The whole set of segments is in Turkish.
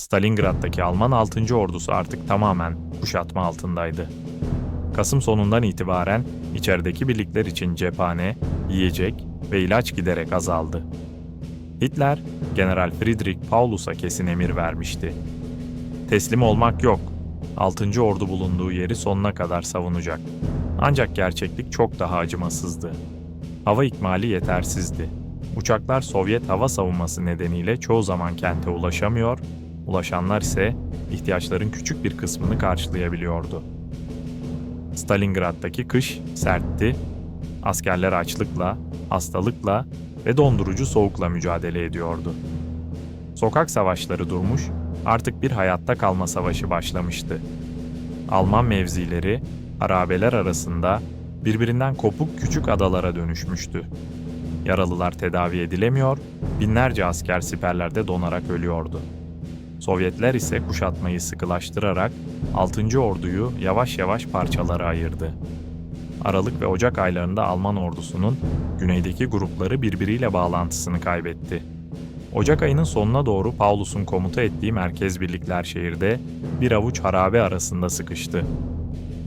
Stalingrad'daki Alman 6. ordusu artık tamamen kuşatma altındaydı. Kasım sonundan itibaren içerideki birlikler için cephane, yiyecek ve ilaç giderek azaldı. Hitler, General Friedrich Paulus'a kesin emir vermişti. Teslim olmak yok. 6. ordu bulunduğu yeri sonuna kadar savunacak. Ancak gerçeklik çok daha acımasızdı. Hava ikmali yetersizdi. Uçaklar Sovyet hava savunması nedeniyle çoğu zaman kente ulaşamıyor, ulaşanlar ise ihtiyaçların küçük bir kısmını karşılayabiliyordu. Stalingrad'daki kış sertti, askerler açlıkla, hastalıkla ve dondurucu soğukla mücadele ediyordu. Sokak savaşları durmuş, artık bir hayatta kalma savaşı başlamıştı. Alman mevzileri, harabeler arasında birbirinden kopuk küçük adalara dönüşmüştü. Yaralılar tedavi edilemiyor, binlerce asker siperlerde donarak ölüyordu. Sovyetler ise kuşatmayı sıkılaştırarak 6. orduyu yavaş yavaş parçalara ayırdı. Aralık ve Ocak aylarında Alman ordusunun güneydeki grupları birbiriyle bağlantısını kaybetti. Ocak ayının sonuna doğru Paulus'un komuta ettiği merkez birlikler şehirde bir avuç harabe arasında sıkıştı.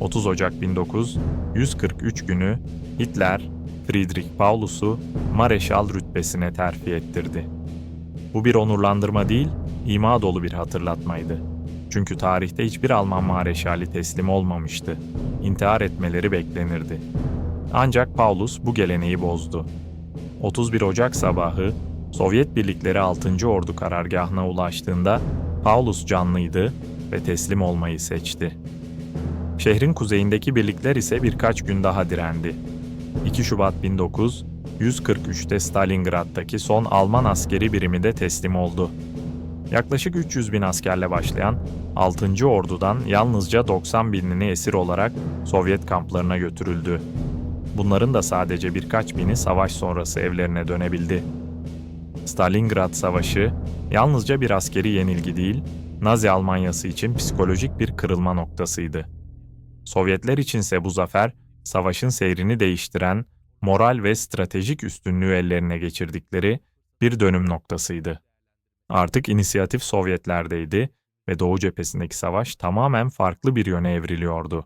30 Ocak 1943 günü Hitler, Friedrich Paulus'u Mareşal rütbesine terfi ettirdi. Bu bir onurlandırma değil, ima dolu bir hatırlatmaydı. Çünkü tarihte hiçbir Alman mareşali teslim olmamıştı. İntihar etmeleri beklenirdi. Ancak Paulus bu geleneği bozdu. 31 Ocak sabahı Sovyet birlikleri 6. Ordu karargahına ulaştığında Paulus canlıydı ve teslim olmayı seçti. Şehrin kuzeyindeki birlikler ise birkaç gün daha direndi. 2 Şubat 1943'te Stalingrad'daki son Alman askeri birimi de teslim oldu. Yaklaşık 300 bin askerle başlayan 6. Ordu'dan yalnızca 90 binini esir olarak Sovyet kamplarına götürüldü. Bunların da sadece birkaç bini savaş sonrası evlerine dönebildi. Stalingrad Savaşı yalnızca bir askeri yenilgi değil, Nazi Almanyası için psikolojik bir kırılma noktasıydı. Sovyetler içinse bu zafer, savaşın seyrini değiştiren, moral ve stratejik üstünlüğü ellerine geçirdikleri bir dönüm noktasıydı. Artık inisiyatif Sovyetlerdeydi ve Doğu cephesindeki savaş tamamen farklı bir yöne evriliyordu.